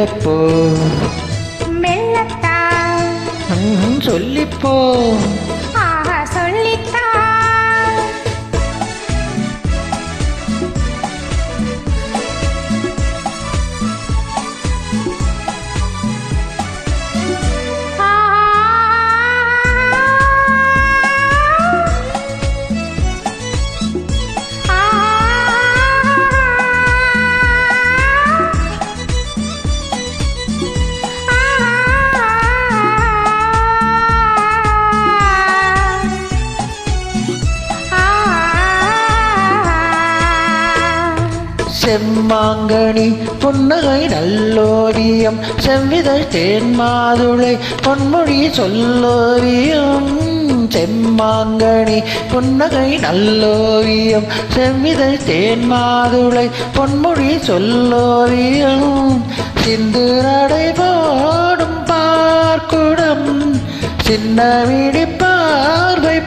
மெல்லப்போ மெல்லத்தான் சொல்லிப்போ. செம்மாங்கனி புன்னகை நல்லோரியம் செவ்விதழ் தேன்மாதுளை பொன்மொழி சொல்லோரியம் செம்மாங்கனி புன்னகை நல்லோரியம் செவ்விதழ் தேன்மாதுளை பொன்மொழி சொல்லோரியம் சிந்து நடைபாடும் பார்க்குடம் சின்ன விழி பார்வை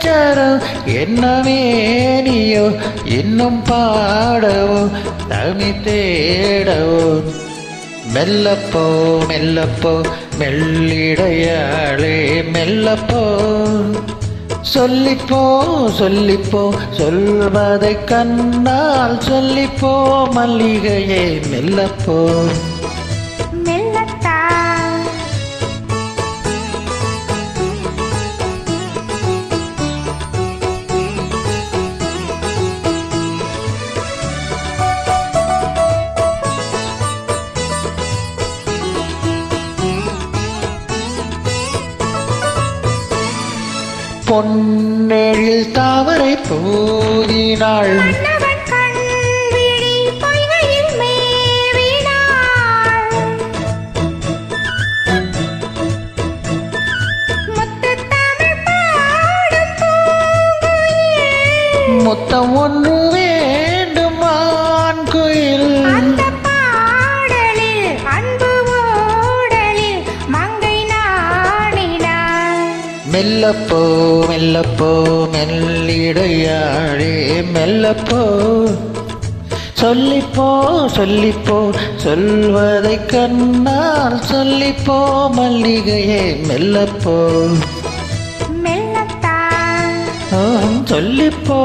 சரம் என்ன மேனியோ? இன்னும் பாடவோ? தமி தேடவோ? மெல்லப்போ மெல்லப்போ மெல்லிடையாளே மெல்லப்போ. சொல்லிப்போ சொல்லிப்போ சொல்வதை கண்ணால் சொல்லிப்போ மல்லிகையே மெல்லப்போ. பொன்னெழில் தாமரை பூதினாள். மன்னவன் கண்விழி மெல்லப்போ மெல்லப்போ மெல்லிடையாழே மெல்லப்போ. சொல்லிப்போ சொல்லிப்போ சொல்வதை கண்ணால் சொல்லிப்போ மல்லிகையே மெல்லப்போ. சொல்லிப்போ.